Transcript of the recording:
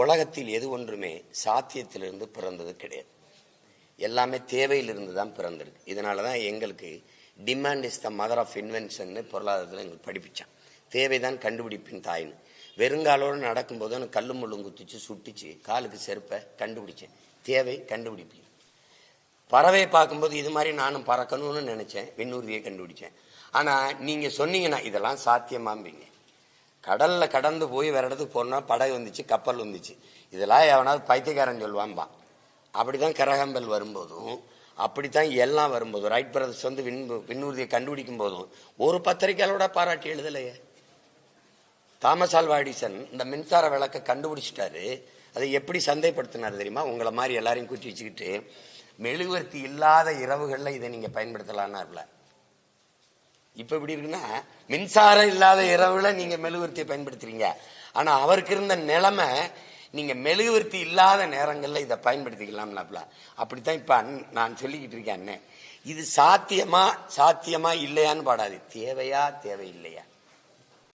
உலகத்தில் எது ஒன்றுமே சாத்தியத்திலிருந்து பிறந்தது கிடையாது. எல்லாமே தேவையிலிருந்து தான் பிறந்திருக்கு. இதனால தான் எங்களுக்கு demand is the mother of invention பொருளாதாரத்தில் எங்களுக்கு படிப்பிச்சான். தேவை தான் கண்டுபிடிப்பின் தாயின்னு வெறுங்காலோடு நடக்கும்போது எனக்கு கல் முள்ளும் குத்திச்சு சுட்டிச்சு காலுக்கு செருப்பை கண்டுபிடிச்சேன். தேவை கண்டுபிடிப்பு. பறவை பார்க்கும்போது இது மாதிரி நானும் பறக்கணும்னு நினைச்சேன். விண்ணூர்வியை கண்டுபிடிச்சேன். ஆனால் நீங்கள் சொன்னீங்கன்னா இதெல்லாம் சாத்தியமாம்பீங்க. கடல்ல கடந்து போய் வேற இடத்துக்கு போனா படகு வந்துச்சு கப்பல் வந்துச்சு. இதெல்லாம் எவனாவது பைத்தியக்காரன் சொல்லுவான்பா. அப்படிதான் கரகம்பல் வரும்போதும் அப்படித்தான் எல்லாம் வரும்போதும் ரைட் பிரதர்ஸ் வந்து விண் விண்ணூர்தியை கண்டுபிடிக்கும் போதும் ஒரு பத்திரிக்கையாளோட பாராட்டி எழுதலையே. தாமஸ் ஆல்வா எடிசன் இந்த மின்சார விளக்கை கண்டுபிடிச்சிட்டாரு. அதை எப்படி சந்தைப்படுத்தினார் தெரியுமா? உங்களை மாதிரி எல்லாரையும் கூட்டி வச்சுக்கிட்டு மெழுகுவர்த்தி இல்லாத இரவுகளில் இதை நீங்கள் பயன்படுத்தலான்னார்ல இப்ப இப்படி இருக்குன்னா மின்சாரம் இல்லாத இரவுல நீங்க மெழுகுவர்த்தியை பயன்படுத்துறீங்க. ஆனா அவருக்கு இருந்த நிலைமை நீங்க மெழுகுவர்த்தி இல்லாத நேரங்கள்ல இதை பயன்படுத்திக்கலாம்லாப்ல அப்படித்தான் இப்ப நான் சொல்லிக்கிட்டு இருக்கேன் அண்ணன் இது சாத்தியமா சாத்தியமா இல்லையான்னு பாடாது. தேவையா தேவையில்லையா?